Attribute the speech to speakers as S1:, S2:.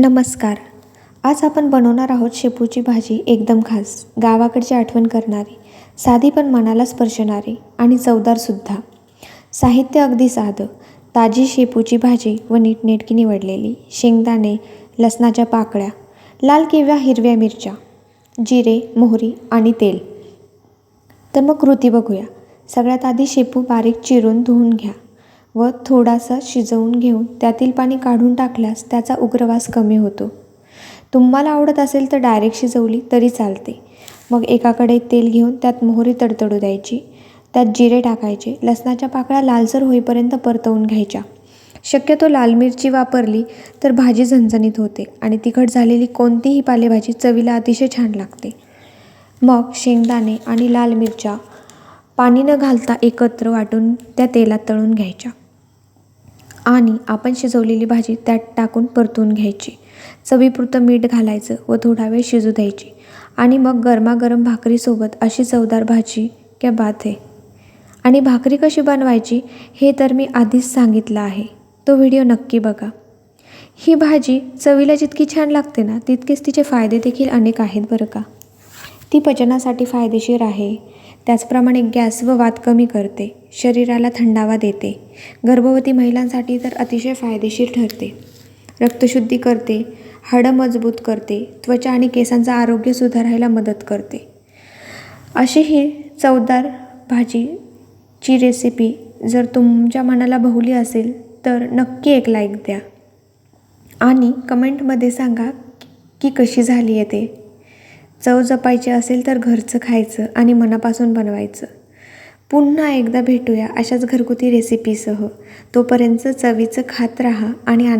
S1: नमस्कार. आज आपण बनवणार आहोत शेपूची भाजी एकदम खास गावाकडची आठवण करणारी साधी पण मनाला स्पर्शणारी आणि चवदारसुद्धा साहित्य अगदी साधं ताजी शेपूची भाजी व नीटनेटकी निवडलेली शेंगदाणे लसणाच्या पाकळ्या लाल किंवा हिरव्या मिरच्या जिरे मोहरी आणि तेल. तर मग कृती बघूया. सगळ्यात आधी शेपू बारीक चिरून धुवून घ्या. व थोडासा शिजवून घेऊन त्यातील पाणी काढून टाकल्यास त्याचा उग्रवास कमी होतो. तुम्हाला आवडत असेल तर डायरेक्ट शिजवली तरी चालते. मग एकाकडे तेल घेऊन त्यात मोहरी तडतडू द्यायची. त्यात जिरे टाकायचे. लसणाच्या पाकळ्या लालसर होईपर्यंत परतवून घ्यायच्या. शक्यतो लाल मिरची वापरली तर भाजी झणझणीत होते आणि तिखट झालेली कोणतीही पालेभाजी चवीला अतिशय छान लागते. मग शेंगदाणे आणि लाल मिरच्या पाणी न घालता एकत्र वाटून त्या तेलात तळून घ्यायच्या. आणि आपण शिजवलेली भाजी त्यात टाकून परतून घ्यायची. चवीपुरतं मीठ घालायचं व थोडा वेळ शिजू द्यायची. आणि मग गरमागरम भाकरीसोबत अशी चवदार भाजी क्या बात आहे आणि भाकरी कशी बनवायची हे तर मी आधीच सांगितलं आहे. तो व्हिडिओ नक्की बघा. ही भाजी चवीला जितकी छान लागते ना तितकेच तिचे फायदे देखील अनेक आहेत बरं का. ती पचनासाठी फायदेशीर आहे. त्याचप्रमाणे गॅस व वात कमी करते शरीराला थंडावा देते गर्भवती महिलांसाठी तर अतिशय फायदेशीर ठरते. रक्तशुद्धी करते हाडं मजबूत करते त्वचा आणि केसांचं आरोग्य सुधारायला मदत करते. अशी ही चवदार भाजीची रेसिपी जर तुमच्या मनाला बहुली असेल तर नक्की एक लाईक द्या. आणि कमेंटमध्ये सांगा की कशी झाली आहे ते. चव जपायची असेल तर घरचं खायचं आणि मनापासून बनवायचं. पुन्हा एकदा भेटूया अशाच घरगुती रेसिपीसह. तोपर्यंत चवीचं खात राहा आणि आन